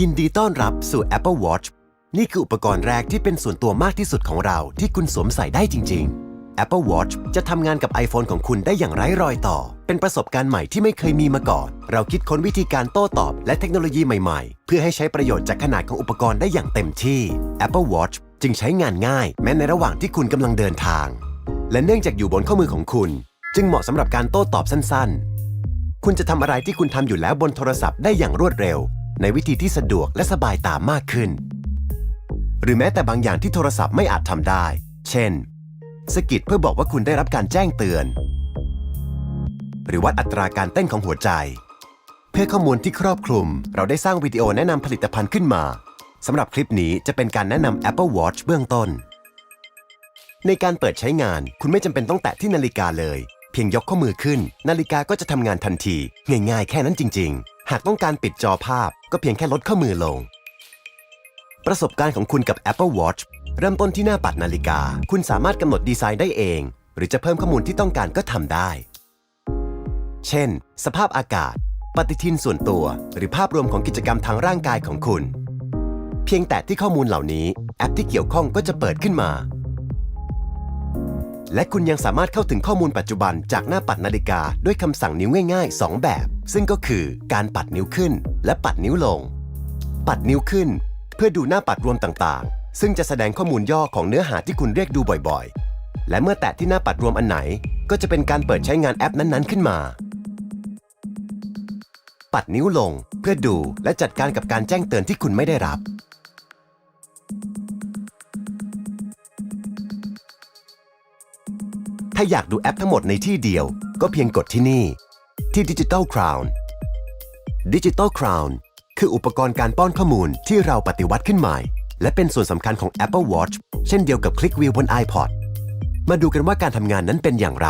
ยินดีต้อนรับสู่ Apple Watch นี่คืออุปกรณ์แรกที่เป็นส่วนตัวมากที่สุดของเรา ที่คุณสวมใส่ได้จริง ๆ Apple Watch จะทำงานกับ iPhone ของคุณได้อย่างไร้รอยต่อ เป็นประสบการณ์ใหม่ที่ไม่เคยมีมาก่อน เราคิดค้นวิธีการโต้ตอบและเทคโนโลยีใหม่ๆ เพื่อให้ใช้ประโยชน์จากขนาดของอุปกรณ์ได้อย่างเต็มที่ Apple Watch จึงใช้งานง่าย แม้ในระหว่างที่คุณกำลังเดินทาง และเนื่องจากอยู่บนข้อมือของคุณ จึงเหมาะสำหรับการโต้ตอบสั้นๆ คุณจะทำอะไรที่คุณทำอยู่แล้วบนโทรศัพท์ได้อย่างรวดเร็ว ในวิธีที่สะดวกและสบายตามากขึ้น หรือแม้แต่บางอย่างที่โทรศัพท์ไม่อาจทำได้ เช่น สกิดเพื่อบอกว่าคุณได้รับการแจ้งเตือน หรือวัดอัตราการเต้นของหัวใจ เพื่อข้อมูลที่ครอบคลุม เราได้สร้างวิดีโอแนะนำผลิตภัณฑ์ขึ้นมาสำหรับคลิปนี้จะเป็นการแนะนำ Apple Watch เบื้องต้น ในการเปิดใช้งานคุณไม่จำเป็นต้องแตะที่นาฬิกาเลย เพียงยกข้อมือขึ้น นาฬิกาก็จะทำงานทันที ง่ายๆ แค่นั้นจริง ๆ หากต้องการปิดจอภาพก็เพียงแค่ลดข้อมือลง ประสบการณ์ของคุณกับ Apple Watch เริ่มต้นที่หน้าปัดนาฬิกา คุณสามารถกำหนดดีไซน์ได้เอง หรือจะเพิ่มข้อมูลที่ต้องการก็ทำได้ เช่น สภาพอากาศ ปฏิทินส่วนตัว หรือภาพรวมของกิจกรรมทางร่างกายของคุณ เพียงแต่ที่ข้อมูลเหล่านี้ แอปที่เกี่ยวข้องก็จะเปิดขึ้นมา และคุณยังสามารถเข้าถึงข้อมูลปัจจุบันจากหน้าปัดนาฬิกาด้วยคำสั่งนิ้วง่าย ๆ 2 แบบ ซึ่งก็คือการปัดนิ้วขึ้น และปัดนิ้วลง ปัดนิ้วขึ้น เพื่อดูหน้าปัดรวมต่างๆ ซึ่งจะแสดงข้อมูลย่อของเนื้อหาที่คุณเรียกดูบ่อยๆ และเมื่อแตะที่หน้าปัดรวมอันไหน ก็จะเป็นการเปิดใช้งานแอปนั้นๆ ขึ้นมา ปัดนิ้วลง เพื่อดูและจัดการกับการแจ้งเตือนที่คุณไม่ได้รับาอยากดูแอปทั้งหมดในที่เดียว ก็เพียงกดที่นี่ ที่ Digital Crown Digital Crown คืออุปกรณ์การป้อนข้อมูลที่เราปฏิวัติขึ้นใหม่ และเป็นส่วนสำคัญของ Apple Watch เช่นเดียวกับคลิกวิวบน iPod มาดูกันว่าการทำงานนั้นเป็นอย่างไร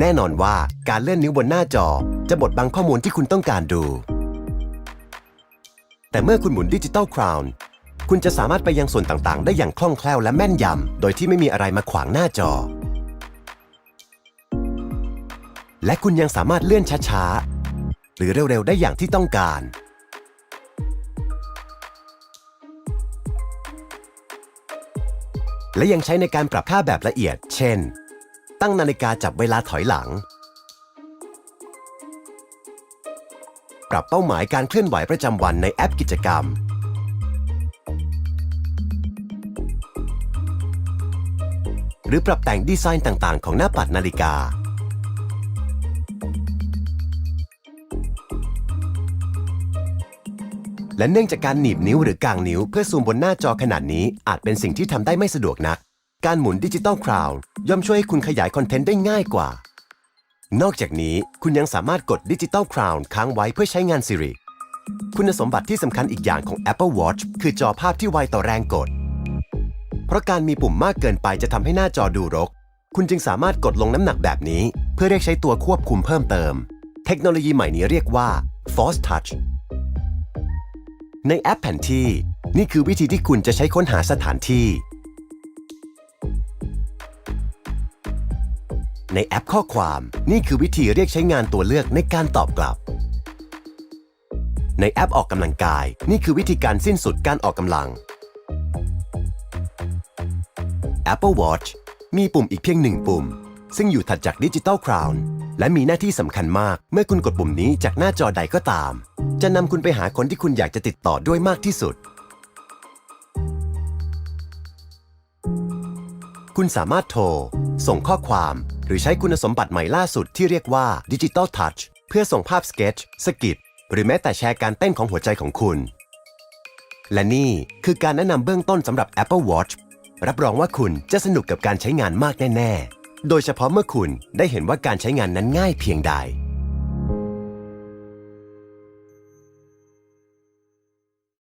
แน่นอนว่าการเลื่อนนิ้วบนหน้าจอจะบดบังข้อมูลที่คุณต้องการดู แต่เมื่อคุณหมุน Digital Crown คุณจะสามารถไปยังส่วนต่างๆ ได้อย่างคล่องแคล่วและแม่นยำ โดยที่ไม่มีอะไรมาขวางหน้าจอ และคุณยังสามารถเลื่อนช้าๆ หรือเร็วๆ ได้อย่างที่ต้องการ และยังใช้ในการปรับค่าแบบละเอียด เช่น ตั้งนาฬิกาจับเวลาถอยหลัง ปรับเป้าหมายการเคลื่อนไหวประจำวันในแอปกิจกรรม รือปรับแต่งดีไซน์ต่างๆ ของหน้าปัดนาฬิกา และเนื่องจากการหนีบนิ้วหรือกางนิ้ว เพื่อซูมบนหน้าจอขนาดนี้อาจเป็นสิ่งที่ทำได้ไม่สะดวกนัก การหมุนดิจิตอลคราวย่อมช่วยให้คุณขยายคอนเทนต์ได้ง่ายกว่า นอกจากนี้คุณยังสามารถกดดิจิตอลคราวค้างไว้เพื่อใช้งาน Siri คุณสมบัติที่สำคัญอีกอย่างของ Apple Watch คือจอภาพที่ไวต่อแรงกด เพราะการมีปุ่มมากเกินไปจะทำให้หน้าจอดูรก คุณจึงสามารถกดลงน้ำหนักแบบนี้ เพื่อเรียกใช้ตัวควบคุมเพิ่มเติม เทคโนโลยีใหม่นี้เรียกว่า Force Touch ในแอปแผนที่ นี่คือวิธีที่คุณจะใช้ค้นหาสถานที่ ในแอปข้อความนี่คือวิธีเรียกใช้งานตัวเลือกในการตอบกลับ ในแอปออกกำลังกาย นี่คือวิธีการสิ้นสุดการออกกำลัง Apple Watch มีปุ่มอีกเพียงหนึ่งปุ่ม ซึ่งอยู่ถัดจาก Digital Crown และมีหน้าที่สำคัญมากเมื่อคุณกดปุ่มนี้จากหน้าจอใดก็ตาม จะนำคุณไปหาคนที่คุณอยากจะติดต่อด้วยมากที่สุด คุณสามารถโทร ส่งข้อความ หรือใช้คุณสมบัติใหม่ล่าสุดที่เรียกว่า Digital Touch เพื่อส่งภาพสเกจสกิดหรือแม้แต่แชร์การเต้นของหัวใจของคุณ และนี่คือการแนะนำเบื้องต้นสำหรับ Apple Watch รับรองว่าคุณจะสนุกกับการใช้งานมากแน่ ๆ โดยเฉพาะเมื่อคุณได้เห็นว่าการใช้งานนั้นง่ายเพียงใด